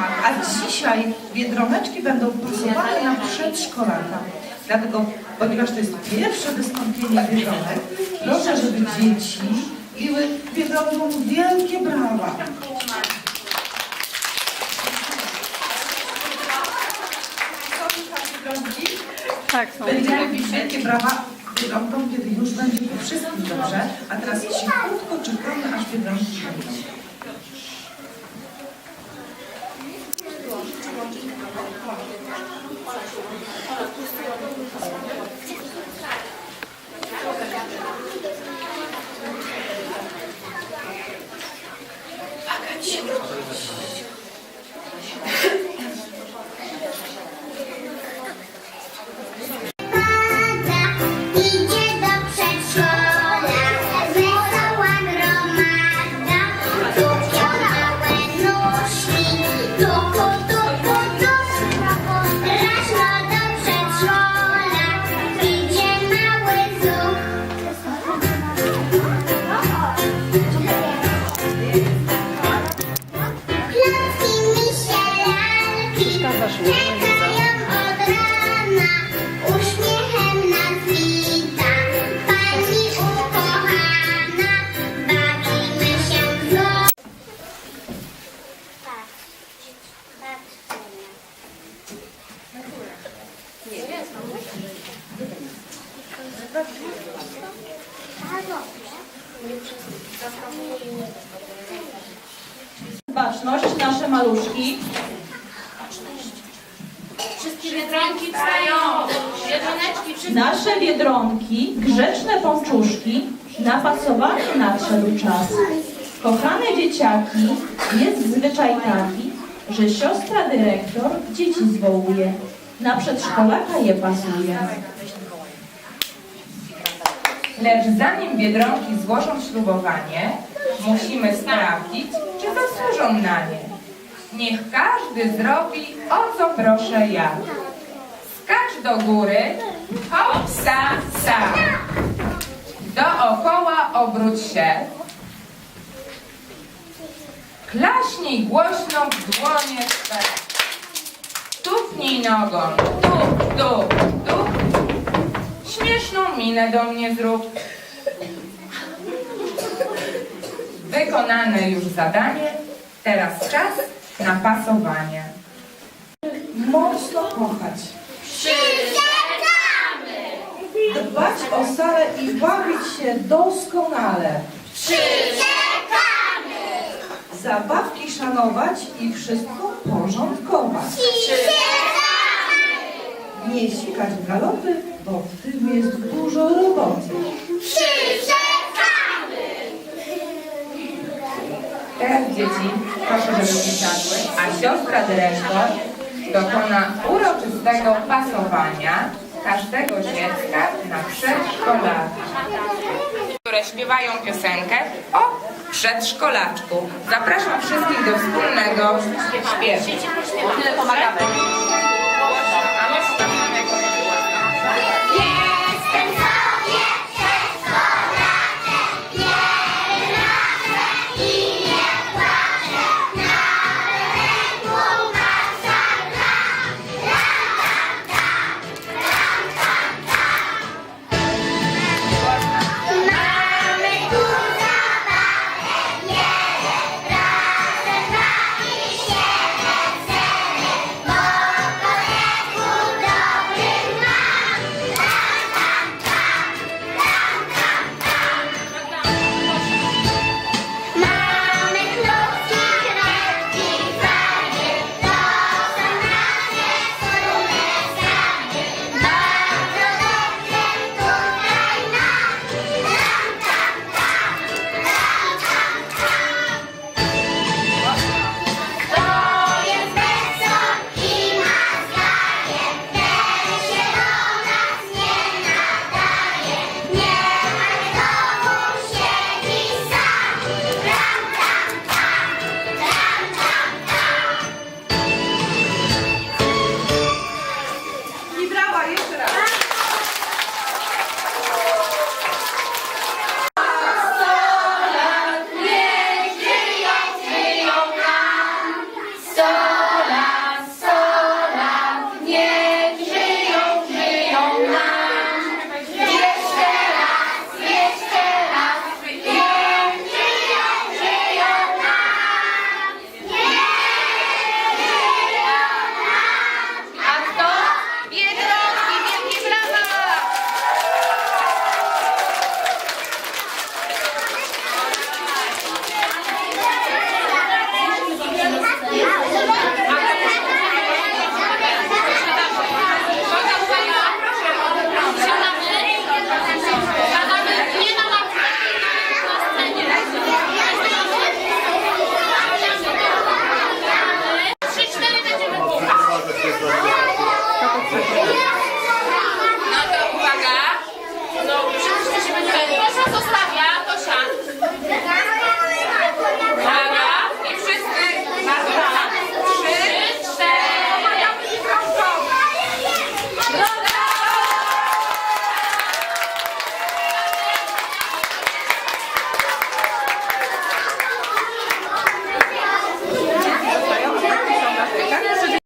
Tak, a dzisiaj biedroneczki będą pasowane na przedszkolaka. Dlatego, ponieważ to jest pierwsze wystąpienie biedronek, proszę, żeby dzieci biły biedronkom wielkie brawa. Tak, są. Będziemy bić wielkie brawa biedronkom, kiedy już będzie po wszystkim dobrze. A teraz cichutko czekamy, aż biedronki przyjdzie. Baczność, nasze maluszki. Wszystkie biedronki wstają! Biedroneczki, wszystkie Nasze biedronki, grzeczne pączuszki, na pasowanie nadszedł czas. Kochane dzieciaki, jest zwyczaj taki, że siostra dyrektor dzieci zwołuje. Na przedszkolaka je pasuje. Lecz zanim biedronki złożą ślubowanie, musimy sprawdzić, czy zasłużą na nie. Niech każdy zrobi, o co proszę ja. Skacz do góry, hop, sa, sa. Dookoła obróć się. Klaśnij głośno w dłonie swe. Tupnij nogą, tup, tup, tup. Śmieszną minę do mnie zrób. Wykonane już zadanie, teraz czas na pasowanie. Mocno kochać. Dbać o salę i bawić się doskonale. Zabawki szanować i wszystko porządkować. Nie sikać w galopy, bo w tym jest dużo roboty. Teraz dzieci, proszę, żeby usiadły, a siostra dyrektor dokona uroczystego pasowania każdego dziecka na przedszkolaka, które śpiewają piosenkę o przedszkolaczku. Zapraszam wszystkich do wspólnego śpiewu. Tyle pomagamy.